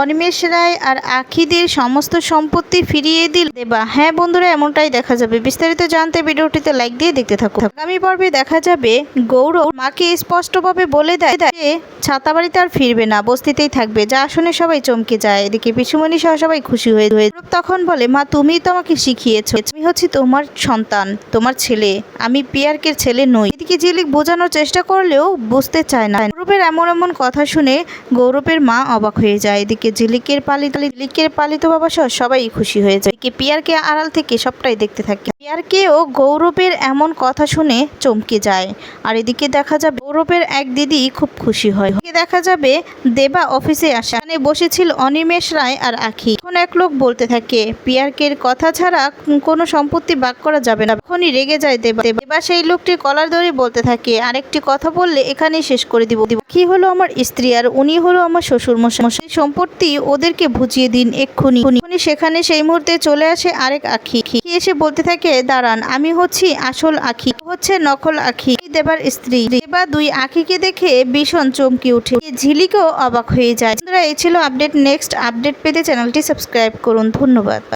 অনিমেষ রায় আর আখিদের সমস্ত সম্পত্তি ফিরিয়ে দিল দেবা। হ্যাঁ বন্ধুরা, এমনটাই দেখা যাবে। বিস্তারিত জানতে ভিডিওটিতে লাইক দিয়ে দেখতে থাকুন। আগামী পর্বে দেখা যাবে গৌরব মাকে স্পষ্টভাবে বলে দেয় যে ছাতাবাড়িতে আর ফিরবে না, বস্তিতেই থাকবে। যা শুনে সবাই চমকে যায়। এদিকে পিসুমণি সহ সবাই খুশি হয়ে হয়ে তখন বলে, মা, তুমিই তো আমাকে শিখিয়েছো। আমি হচ্ছি তোমার সন্তান, তোমার ছেলে। আমি পিয়ারকের ছেলে নই। এদিকে ঝিলিক বোঝানোর চেষ্টা করলেও বুঝতে চায় না। গৌরবের এমন এমন কথা শুনে গৌরবের মা অবাক হয়ে যায়। এদিকে ঝিলিকের পালিত ঝিলিকের পালিত বাবা সহ সবাই খুশি হয়ে যায়। এদিকে পিয়ারকে আড়াল থেকে সবটাই দেখতে থাকে। পিয়ারকেও গৌরবের এমন কথা শুনে চমকে যায়। আর এদিকে দেখা যাবে গৌরবের এক দিদি খুব খুশি হয়। দেখা যাবে দেবা অফিসে আসা। এখানে বসেছিল অনিমেষ রায় আর আখি। এখন এক লোক বলতে থাকে পিয়ারকের কথা ছাড়া কোনো সম্পত্তি বাক করা যাবে না। তখনই রেগে যায় দেবা। দেবা সেই লোকটির কলার ধরে বলতে থাকে, আরেকটি কথা বললে এখানেই শেষ করে দিব। কি হলো আমার স্ত্রী আর উনি হলো আমার শ্বশুর মশাই সম্পত্তি ওদেরকে বুঝিয়ে দিন এক্ষুনি। এক্ষুনি সেখানে সেই মুহূর্তে চলে আসে আরেক আখি। এসে বলতে থাকে, দাঁড়ান, আমি হচ্ছি আসল আখি। হচ্ছে নকল আখি। দেবার স্ত্রী। দেবা দুই আখিকে দেখে ভীষণ চমকে উঠে ঝিলিকেও অবাক হয়ে যায়। এই ছিল আপডেট। নেক্সট আপডেট পেতে চ্যানেলটি সাবস্ক্রাইব করুন। ধন্যবাদ।